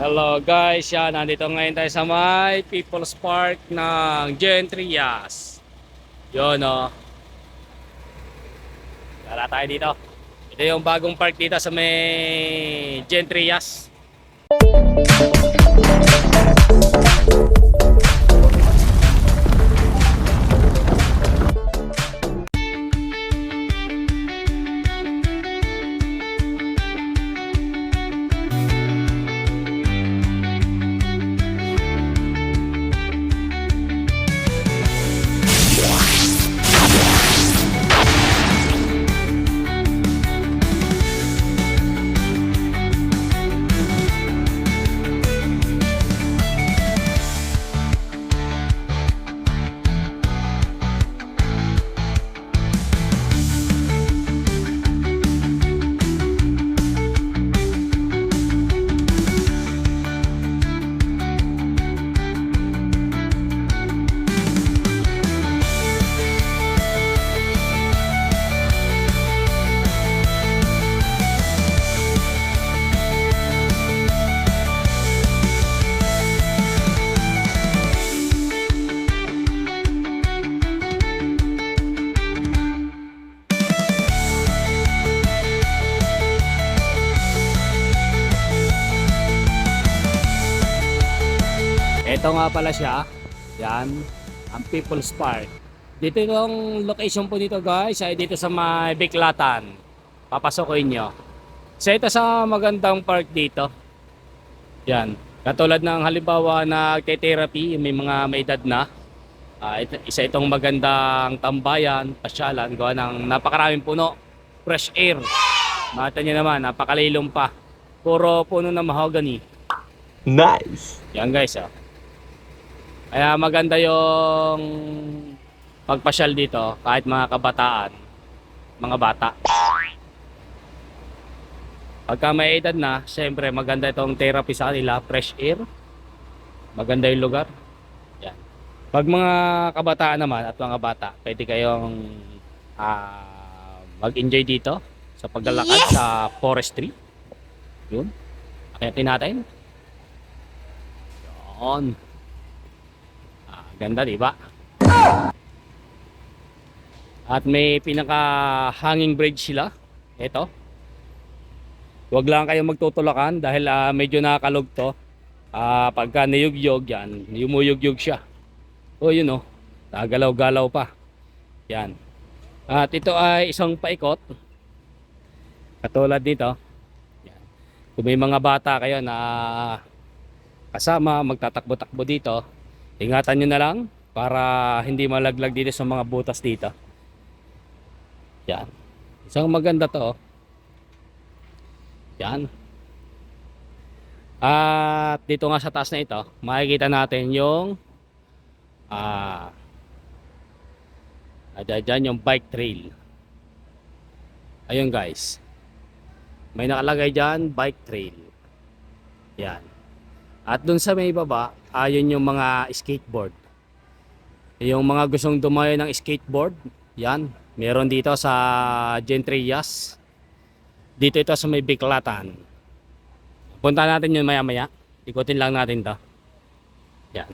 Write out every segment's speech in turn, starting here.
Hello guys, yan, nandito ngayon tayo sa may People's Park ng Gentrias. Yun o. Tara tayo dito. Ito yung bagong park dito sa may Gentrias. Ito nga pala siya. Yan, ang People's Park. Dito yung location po dito guys, ay dito sa may Biklatan. Papasokin nyo. Isa ito sa magandang park dito. Yan. Katulad ng halimbawa na therapy, may mga may edad na. Ito- isa itong magandang tambayan, pasyalan, gawa ng napakaraming puno. Fresh air. Mata nyo naman, napakalilom pa. Puro puno ng mahogany. Nice. Yan guys, oh. Kaya maganda yung pagpasyal dito kahit mga kabataan, mga bata. Pagka may edad na, siyempre maganda itong therapy sa kanila, fresh air. Maganda yung lugar. Yan. Pag mga kabataan naman at mga bata, pwede kayong ah, mag-enjoy dito sa paglalakad sa forestry. Yun. Akitin natin. Yun. Ganda, di ba? At may pinaka hanging bridge sila. Ito. Huwag lang kayong magtutulakan dahil ah, medyo nakakalog to. Ah, pagka niyugyog yan, yumuyugyog siya. O yun oh, nagalaw-galaw pa. Yan. At ito ay isang paikot. Katulad dito. Yan. Kung may mga bata kayo na kasama, magtatakbo-takbo dito, ingatan nyo na lang para hindi malaglag dito sa mga butas dito. Yan. Isang maganda to. oh. Yan. At dito nga sa taas na ito, makikita natin yung ah uh, dyan yung bike trail. Ayun guys. May nakalagay dyan, bike trail. Yan. At dun sa may baba, ayun yung mga skateboard. Yung mga gustong dumayo ng skateboard, yan. Meron dito sa Gentrias. Dito ito sa may Biklatan. Punta natin yun maya maya. Ikutin lang natin to. Yan.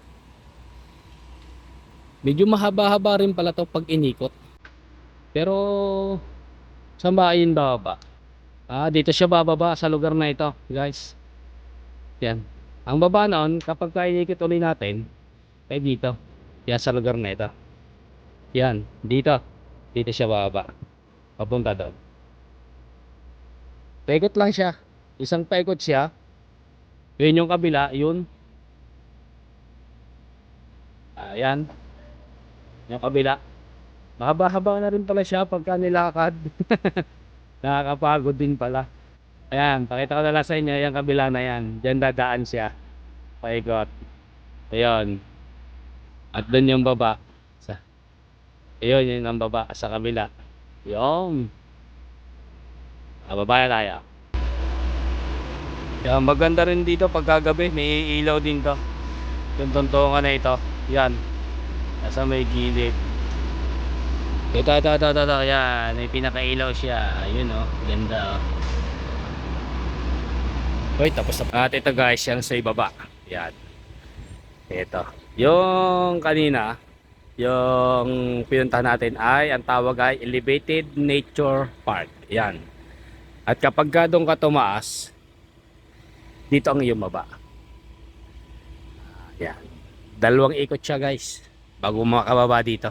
Medyo mahaba-haba rin pala to pag inikot. Pero, saan ba ayun bababa? Ah, dito siya bababa sa lugar na ito, guys. Yan. Ang baba noon, kapag kainikot ulit natin, ay dito. Yan sa lugar na ito. Yan, dito. Dito siya bababa. Papunta doon. Paikot lang siya. Isang paikot siya. Yun yung kabila, yun. Ayan. Yung kabila. Mahaba-haba na rin pala siya pagka nilakad. Nakakapagod din pala. Ayan, pakita ko na lang sa inyo yung kabila na yan. Diyan dadaan siya. Paikot. Ayun. At doon yung baba. Sa Ayun, yun ang baba sa kabila. Yung. Ah, baba na tayo. Yan, maganda rin dito pagkagabi. May ilaw din to. Yung tuntungan na ito. Yan. Nasa may gilid. Ito, ito, ito, ito, ito. Yan. May pinakailaw siya. Ayun, oh. Ganda, oh. Hoy, tapos na. At ito guys, yan sa ibaba. Yan. Ito. Yung kanina, yung pinuntahan natin ay, ang tawag ay Elevated Nature Park. Yan. At kapag ka doon ka tumaas, dito ang iyong baba. Yan. Dalawang ikot siya guys, bago makababa dito.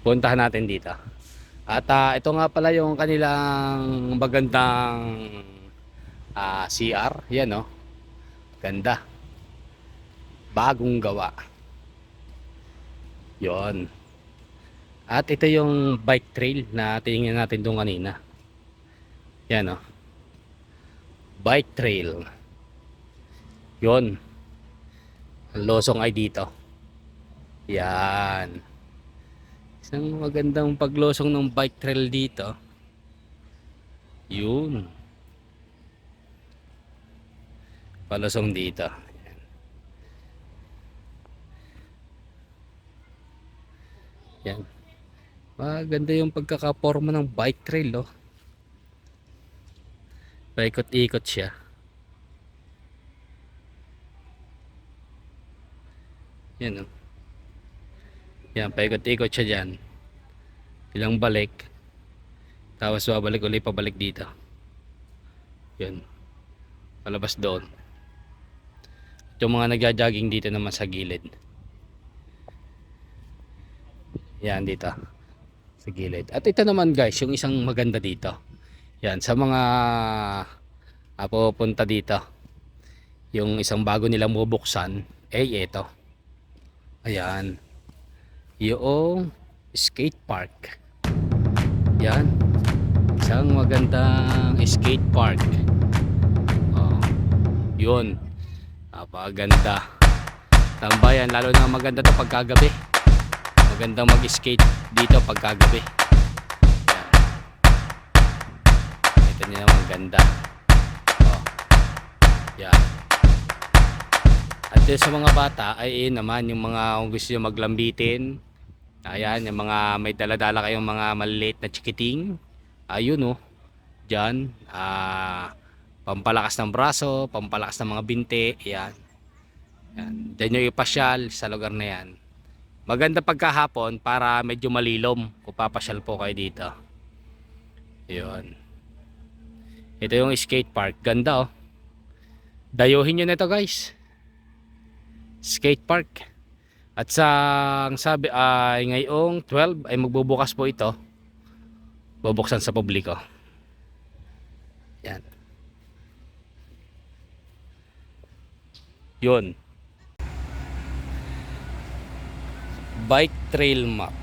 Puntahan natin dito. At ah, ito nga pala yung kanilang magandang ah, CR. Yan oh. Ganda. Bagong gawa. Yon. At ito yung bike trail na tingnan natin doon kanina. Yan oh. Bike trail. Yon. Losong ay dito. Yan. Isang magandang paglosong ng bike trail dito. Yun. Palusong dito. Yan. Maganda yung pagkakaporma ng bike trail, oh. Paikot-ikot siya. Yan, oh. Yan, paikot-ikot siya dyan. Ilang balik. Tapos babalik ulit pabalik dito. Yan. Palabas doon. At yung mga nagja-jogging dito naman sa gilid. Yan dito. Sa gilid. At ito naman guys, yung isang maganda dito. Yan, sa mga ah, pupunta dito. Yung isang bago nilang bubuksan, eh ito. Ayan yung skate park. Yan. Isang magandang skate park. Oh, yun. Napakaganda. Tambayan, lalo na maganda to pagkagabi. Magandang mag-skate dito pagkagabi. Yan. Ito nila maganda. Oh. Yan. At sa mga bata ay yun naman yung mga kung gusto nyo maglambitin. Ayan, yung mga may daladala kayong mga maliliit na chikiting. Ayun oh. Diyan, ah pampalakas ng braso, pampalakas ng mga binti, yan. Yan, diyan yung ipasyal sa lugar na yan. Maganda pagkahapon para medyo malilom kung papasyal po kayo dito. Yun. Ito yung skate park. Ganda oh. Dayuhin nyo na ito guys skate park. At sa ang sabi ay ngayong 12 ay magbubukas po ito. Bubuksan sa publiko. Yan. Yun. Bike trail map.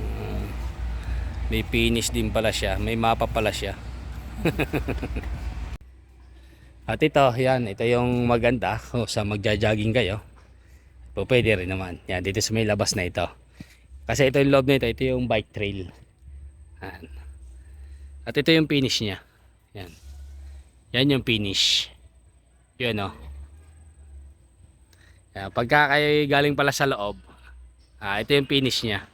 Mm. May finish din pala siya. May mapa pala siya. At ito, yan, ito yung maganda o sa magja-jogging kayo. Po pwede rin naman. Yan, dito sa may labas na ito. Kasi ito yung loob nito, ito yung bike trail. Yan. At ito yung finish niya. Yan. Yan yung finish. Yun o. Yan, pagka kayo galing pala sa loob, ah, ito yung finish niya.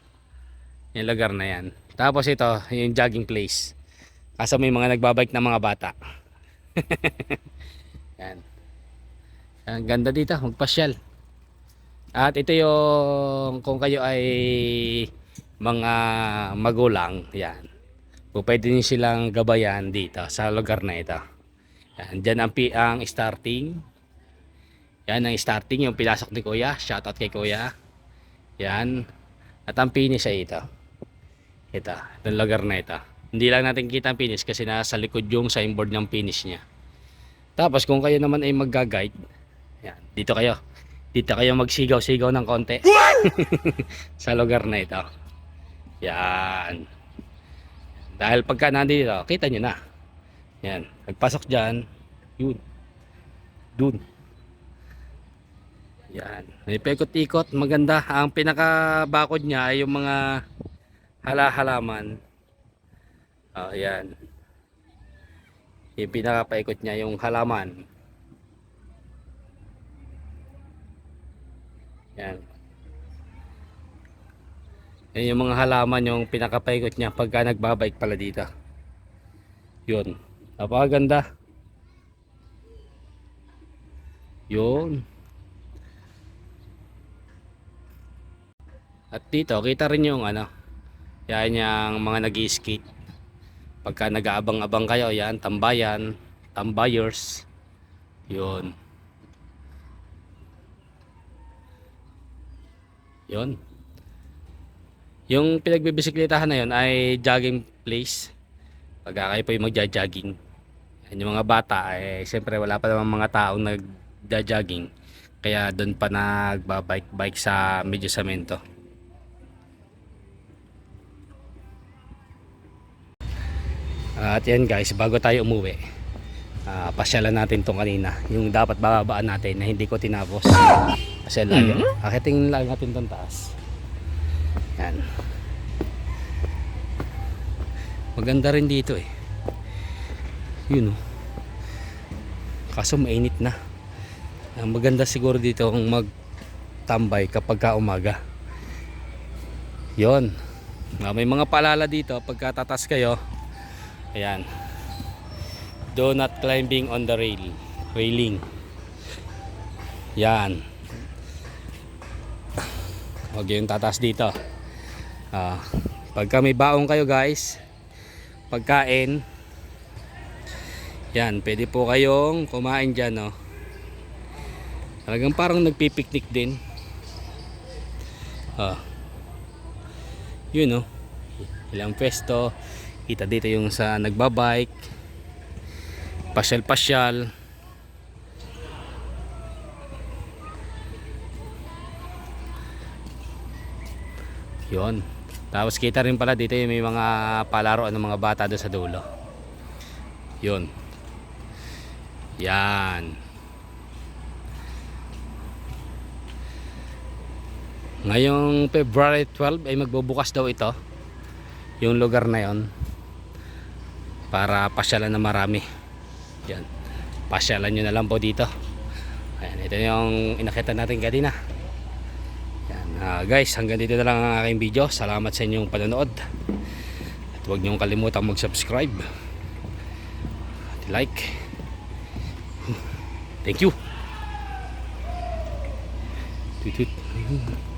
Yung lugar na yan. Tapos ito, yung jogging place. Kaso may mga nagbabike na mga bata. Yan. Ang ganda dito, magpasyal. At ito yung kung kayo ay mga magulang, yan. Pwede niyo silang gabayan dito sa lugar na ito. Yan, diyan ang, ang starting. Yan ang starting, yung pinasok ni Kuya. Shoutout kay Kuya. Yan. At ang finish ay ito. Ito, itong lugar na ito. Hindi lang natin kita ang finish kasi nasa likod yung signboard ng finish niya. Tapos kung kayo naman ay magga-guide, yan, dito kayo. Dito kayo magsigaw-sigaw ng konti. sa lugar na ito. Yan. Dahil pagka nandito, kita nyo na. Yan. Nagpasok dyan. Yun. Dun. Yan. May pekot-ikot. Maganda. Ang pinakabakod niya ay yung mga hala-halaman. Oh, yan. Yung pinakapaikot niya yung halaman. Yan. Yan yung mga halaman yung pinakapaikot niya pagka nagbabike pala dito. Yun. Napakaganda. Yun. At dito, kita rin yung ano, yan yung mga nag skate Pagka nag-aabang-abang kayo, yan, tambayan, tambayers. Yun. Yun. Yung pinagbibisikletahan na yun ay jogging place. Pagka kayo po yung magja-jogging. Yung mga bata, eh, siyempre wala pa naman mga taong nagja-jogging. Kaya doon pa nagbabike-bike sa medyo samento. At yan guys, bago tayo umuwi, ah, pasyalan natin tong kanina. Yung dapat bababaan natin na hindi ko tinapos. Pasyal lang. Akitin lang natin tong taas. Yan. Maganda rin dito eh. Yun oh. Kaso mainit na. Ang maganda siguro dito kung magtambay kapag ka umaga. Yon. May mga paalala dito pagka tatas kayo. Ayan. Do not climbing on the rail. Railing. Yan. Huwag yung tatas dito. Ah, pagka may baong kayo guys, pagkain, yan, pwede po kayong kumain dyan, no. Talagang parang nagpipiknik din. Ah. Yun, no. Ilang pwesto. Kita dito yung sa nagbabike. Pasyal-pasyal. Yun. Tapos kita rin pala dito yung may mga palaroan ng mga bata doon sa dulo. Yun. Yan. Ngayong February 12 ay magbubukas daw ito. Yung lugar na yon para pasyalan na marami. Yan. Pasyalan nyo na lang po dito. Ayan, ito yung inakita natin kanina. Yan, ah, guys, hanggang dito na lang ang aking video. Salamat sa inyong panonood. At huwag niyong kalimutan mag-subscribe. At like. Thank you. Tweet, tweet.